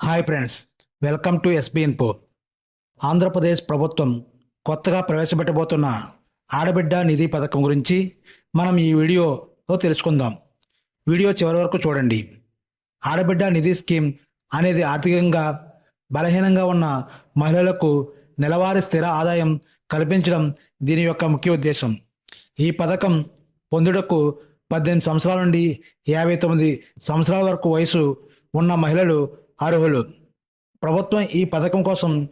Hi friends welcome to SB info Andhra Pradesh ప్రభుత్వం కొత్తగా ప్రవేశపెట్టబోతున్న ఆడబిడ్డ నిధి పథకం గురించి మనం ఈ వీడియోలో తెలుసుకుందాం. వీడియో చివరి వరకు చూడండి. ఆడబిడ్డ నిధి స్కీమ్ అనేది ఆర్థికంగా బలహీనంగా ఉన్న మహిళలకు నెలవారీ స్థిర ఆదాయం కల్పించడం దీని యొక్క ముఖ్య ఉద్దేశం. ఈ పథకం పొందుటకు పద్దెనిమిది సంవత్సరాల నుండి యాభై తొమ్మిది సంవత్సరాల వరకు వయసు ఉన్న మహిళలు అర్హులు. ప్రభుత్వం ఈ పథకం కోసం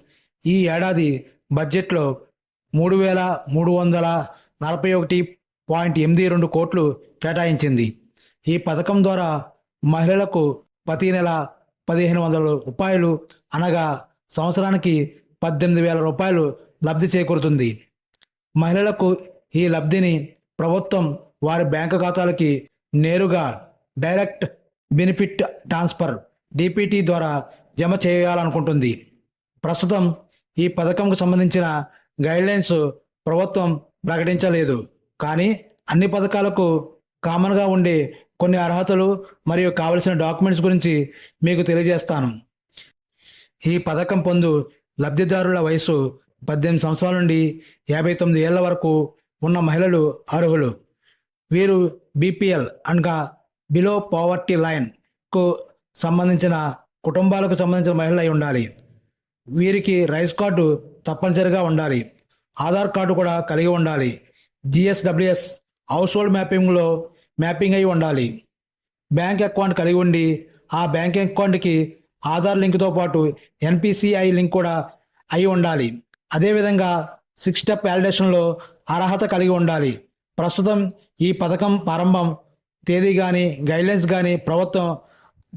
ఈ ఏడాది బడ్జెట్లో మూడు వేల మూడు వందల నలభై ఒకటి పాయింట్ ఎనిమిది రెండు కోట్లు కేటాయించింది. ఈ పథకం ద్వారా మహిళలకు ప్రతి నెల పదిహేను వందల రూపాయలు అనగా సంవత్సరానికి పద్దెనిమిది వేల రూపాయలు లబ్ధి చేకూరుతుంది. మహిళలకు ఈ లబ్ధిని ప్రభుత్వం వారి బ్యాంకు ఖాతాలకి నేరుగా డైరెక్ట్ బెనిఫిట్ ట్రాన్స్ఫర్ డిపిటి ద్వారా జమ చేయాలనుకుంటుంది. ప్రస్తుతం ఈ పథకంకు సంబంధించిన గైడ్లైన్స్ ప్రభుత్వం ప్రకటించలేదు. కానీ అన్ని పథకాలకు కామన్గా ఉండే కొన్ని అర్హతలు మరియు కావలసిన డాక్యుమెంట్స్ గురించి మీకు తెలియజేస్తాను. ఈ పథకం పొందు లబ్ధిదారుల వయసు పద్దెనిమిది సంవత్సరాల నుండి యాభై తొమ్మిది ఏళ్ళ వరకు ఉన్న మహిళలు అర్హులు. వీరు బీపీఎల్ అనగా బిలో పావర్టీ లైన్కు సంబంధించిన కుటుంబాలకు సంబంధించిన మహిళలు అయి ఉండాలి. వీరికి రైస్ కార్డు తప్పనిసరిగా ఉండాలి. ఆధార్ కార్డు కూడా కలిగి ఉండాలి. జిఎస్డబ్ల్యూఎస్ హౌస్ హోల్డ్ మ్యాపింగ్లో మ్యాపింగ్ అయి ఉండాలి. బ్యాంక్ అకౌంట్ కలిగి ఉండి ఆ బ్యాంక్ అకౌంట్కి ఆధార్ లింక్తో పాటు ఎన్పిసిఐ లింక్ కూడా అయి ఉండాలి. అదేవిధంగా సిక్స్ స్టెప్ వ్యాలిడేషన్లో అర్హత కలిగి ఉండాలి. ప్రస్తుతం ఈ పథకం ప్రారంభం తేదీ కానీ గైడ్లైన్స్ కానీ ప్రభుత్వం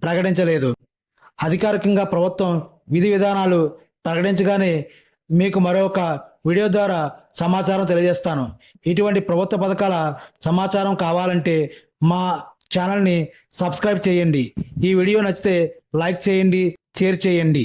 ప్రకటించలేదు. అధికారికంగా ప్రభుత్వం విధి విధానాలు ప్రకటించగానే మీకు మరొక వీడియో ద్వారా సమాచారం తెలియజేస్తాను. ఇటువంటి ప్రభుత్వ పథకాల సమాచారం కావాలంటే మా ఛానల్ని సబ్స్క్రైబ్ చేయండి. ఈ వీడియో నచ్చితే లైక్ చేయండి షేర్ చేయండి.